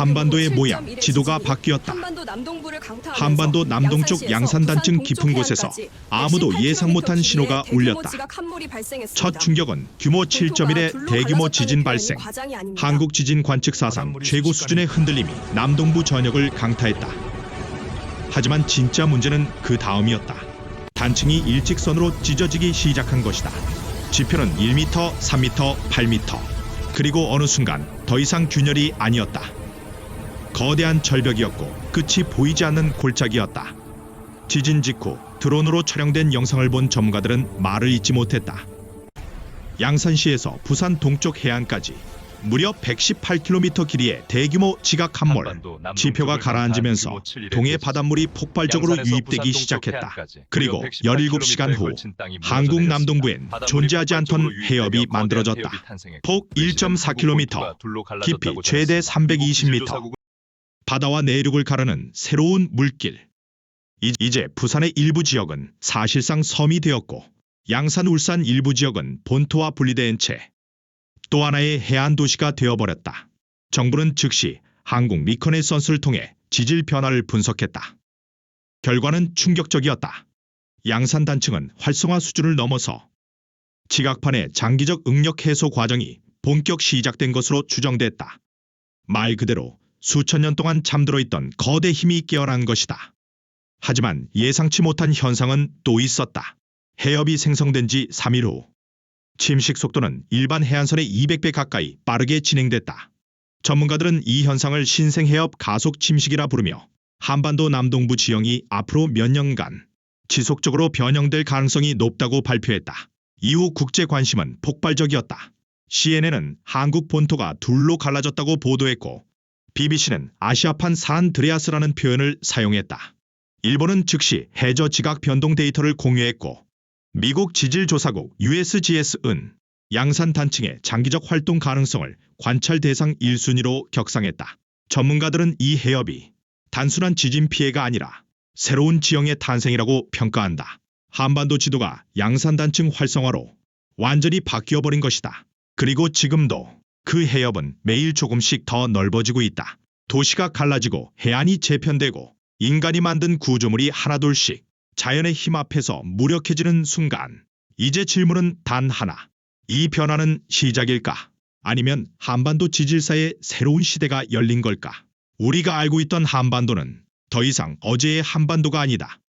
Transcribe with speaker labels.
Speaker 1: 한반도의 모양, 지도가 바뀌었다.
Speaker 2: 한반도
Speaker 1: 남동쪽
Speaker 2: 양산
Speaker 1: 단층 깊은 곳에서 아무도 예상 못한
Speaker 2: 118km
Speaker 1: 신호가
Speaker 2: 울렸다.
Speaker 1: 첫 충격은 규모 7.1의 대규모 지진 발생. 한국 지진 관측 사상 최고 수준의 흔들림이 남동부 전역을 강타했다. 하지만 진짜 문제는 그 다음이었다. 단층이 일직선으로 찢어지기 시작한 것이다. 지표는 1m, 3m, 8m. 그리고 어느 순간 더 이상 균열이 아니었다. 거대한 절벽이었고 끝이 보이지 않는 골짜기였다. 지진 직후 드론으로 촬영된 영상을 본 전문가들은 말을 잇지 못했다. 양산시에서 부산 동쪽 해안까지 무려 118km 길이의 대규모 지각 함몰. 지표가 가라앉으면서 동해 바닷물이 폭발적으로 유입되기 시작했다. 그리고 17시간 후 한국 남동부엔 존재하지 않던 해협이 만들어졌다. 폭 1.4km, 깊이 최대 320m. 바다와 내륙을 가르는 새로운 물길. 이- 이제 부산의 일부 지역은 사실상 섬이 되었고 양산 울산 일부 지역은 본토와 분리된 채 또 하나의 해안 도시가 되어버렸다. 정부는 즉시 한국 리커네선스를 통해 지질 변화를 분석했다. 결과는 충격적이었다. 양산 단층은 활성화 수준을 넘어서 지각판의 장기적 응력 해소 과정이 본격 시작된 것으로 추정됐다. 말 그대로 수천 년 동안 잠들어 있던 거대 힘이 깨어난 것이다. 하지만 예상치 못한 현상은 또 있었다. 해협이 생성된 지 3일 후 침식 속도는 일반 해안선의 200배 가까이 빠르게 진행됐다. 전문가들은 이 현상을 신생해협 가속 침식이라 부르며 한반도 남동부 지형이 앞으로 몇 년간 지속적으로 변형될 가능성이 높다고 발표했다. 이후 국제 관심은 폭발적이었다. CNN은 한국 본토가 둘로 갈라졌다고 보도했고 BBC는 아시아판 산 드레아스라는 표현을 사용했다. 일본은 즉시 해저 지각 변동 데이터를 공유했고 미국 지질조사국 USGS은 양산 단층의 장기적 활동 가능성을 관찰 대상 1순위로 격상했다. 전문가들은 이 해협이 단순한 지진 피해가 아니라 새로운 지형의 탄생이라고 평가한다. 한반도 지도가 양산 단층 활성화로 완전히 바뀌어버린 것이다. 그리고 지금도 그 해협은 매일 조금씩 더 넓어지고 있다. 도시가 갈라지고 해안이 재편되고 인간이 만든 구조물이 하나둘씩 자연의 힘 앞에서 무력해지는 순간 이제 질문은 단 하나. 이 변화는 시작일까? 아니면 한반도 지질사의 새로운 시대가 열린 걸까? 우리가 알고 있던 한반도는 더 이상 어제의 한반도가 아니다.